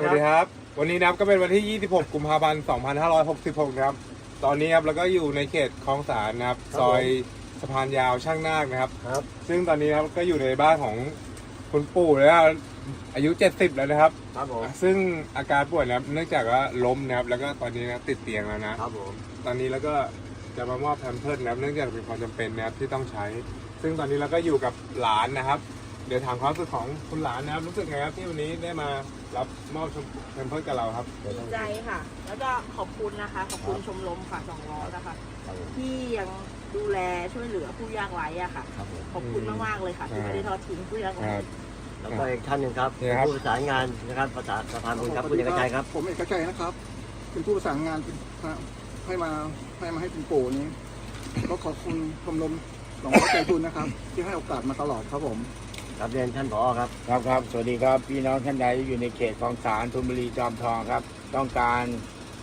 สวัสดีครับ วันนี้นะครับก็เป็นวันที่ 26 กุมภาพันธ์ 2566 นะครับ ตอนนี้ครับเราก็อยู่ในเขตคลองสารนะครับ ครับ ซอยสะพานยาวช่างนาคนะครับ ครับ ซึ่งตอนนี้นะครับก็อยู่ในบ้านของคุณปู่แล้วอายุ 70 แล้วนะครับ ครับผม ซึ่งอาการป่วยนะครับเนื่องจากว่าล้มนะครับ แล้วก็ตอนนี้นะครับติดเตียงแล้วนะ ครับผม ตอนนี้แล้วก็จะมามอบแพมเพิร์ดนะครับเนื่องจากเป็นความจำเป็นนะครับที่ต้องใช้ ซึ่งตอนนี้เราก็อยู่กับหลานนะครับ เดี๋ยวถามความรู้สึกของคุณหลานนะครับรู้สึกไงครับที่วันนี้ได้มารับมอบแพมเพิร์ดกับเราครับเดี๋ยวต้องดีใจค่ะ แล้วก็ขอบคุณนะคะ ขอบคุณชมรมค่ะสองล้อนะคะ ครับผมที่ยังดูแลช่วยเหลือผู้ยากไร้อะค่ะ ครับผมขอบคุณมากๆเลยค่ะ ที่ไม่ได้ทอดทิ้งผู้ยากไร้แล้วก็อีกท่านหนึ่งครับเนี่ยครับ ผู้ประสานงานนะครับประสานสะพานบุญครับคุณเอกชัยครับ ผมเอกชัยนะครับ เป็นผู้ประสานงานเป็นให้มาให้มาให้คุณปู่นี้ ก็ขอบคุณชมรมหลวงพ่อใจบุญนะครับ ที่ให้โอกาสมาตลอดครับผม ครับเรียนท่านผอครับ ครับครับ สวัสดีครับ พี่น้องท่านใดที่อยู่ในเขตคลองสารธนบุรีจอมทองครับ ต้องการ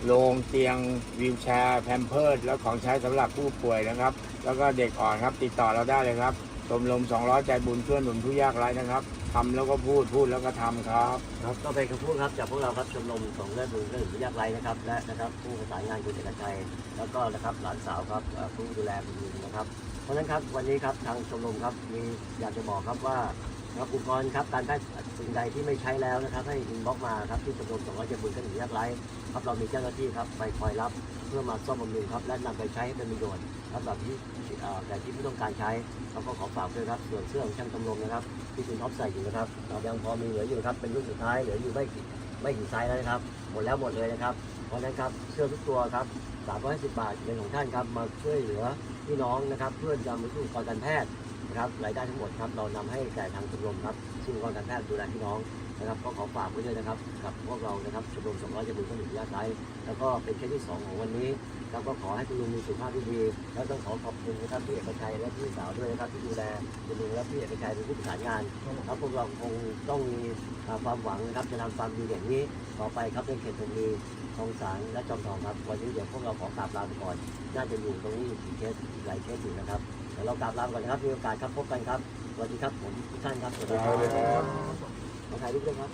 โรงเตียงวีลแชร์แพมเพิร์ดและของใช้สำหรับผู้ป่วยนะครับ แล้วก็เด็กอ่อนครับ ติดต่อเราได้เลยครับชมรม200 ใจบุญช่วยหนุนผู้ยากไร้นะครับ ทำแล้วก็พูดพูดแล้วก็ทำครับ ครับก็เป็นคำพูดครับจากพวกเราครับชมรมสงเลือดบุญเลือดยากไร้นะครับและนะครับผู้ประสานงานคุณเอกชัยแล้วก็นะครับหลานสาวครับเอ่อผู้ดูแลคุณลุงนะครับ เพราะฉะนั้นครับวันนี้ครับทางชมรมครับมีอยากจะบอกครับว่า ครับอุปกรณ์ครับการได้สิ่งใดที่ไม่ใช้แล้วนะครับ ให้อินบ็อกมาครับที่ชมรมสงฆ์และบุญเรื่องผู้ยากไร้ครับเรามีเจ้าหน้าที่ครับไปคอยรับเพื่อมาซ่อมบำรุงครับและนำไปใช้ให้เป็นประโยชน์ครับแบบที่แต่ที่ไม่ต้องการใช้เราก็ขอฝากด้วยครับส่วนเสื้อของช่างชมรมนะครับ ที่คุณท็อปใส่อยู่นะครับเรายังพอมีเหลืออยู่ครับเป็นรุ่นสุดท้ายเหลืออยู่ไม่กี่ไม่กี่ไซส์แล้วนะครับหมดแล้วหมดเลยนะครับเพราะฉะนั้นครับเสื้อทุกตัวครับ350บาทเป็นของท่านครับมาช่วยเหลือพี่น้องนะครับเพื่อนำไปสู่อุปกรการแพทย์ นะครับรายได้ทั้งหมดครับเรานำให้แก่ทางชมรมครับซึ่งอุปกรการแพทย์ดูแลพี่น้องนะครับ ก็ขอฝากไว้ด้วยนะครับกับพวกเรานะครับชมรม200จะบุญคนหนึ่งยาไซแล้วก็เป็นเคสที่สองของวันนี้แล้วก็ขอให้คุณลุงมีสุขภาพที่ดี แล้วต้องขอขอบคุณนะครับพี่เอกชัยและพี่สาวด้วยนะครับที่ดูแลคุณลุงและพี่เอกชัยเป็นผู้ประสานงานครับพวกเราคงต้องมีความหวังนะครับจะนำความดีอย่างนี้ต่อไปครับในเขตธนบุรีคลองสารและจอมทองครับวันนี้เดี๋ยวพวกเราขอกราบลาไปก่อน น่าจะอยู่ตรงนี้อีกกี่เคสหลายเคสอยู่นะครับ ดี๋ยวเรากราบลาไปก่อนนะครับมีโอกาสครับพบกันครับสวัสดีครับผมทุกท่านครับสวัสดีคสวัสดีครัรับบมาถ่ายรูปด้วยครับ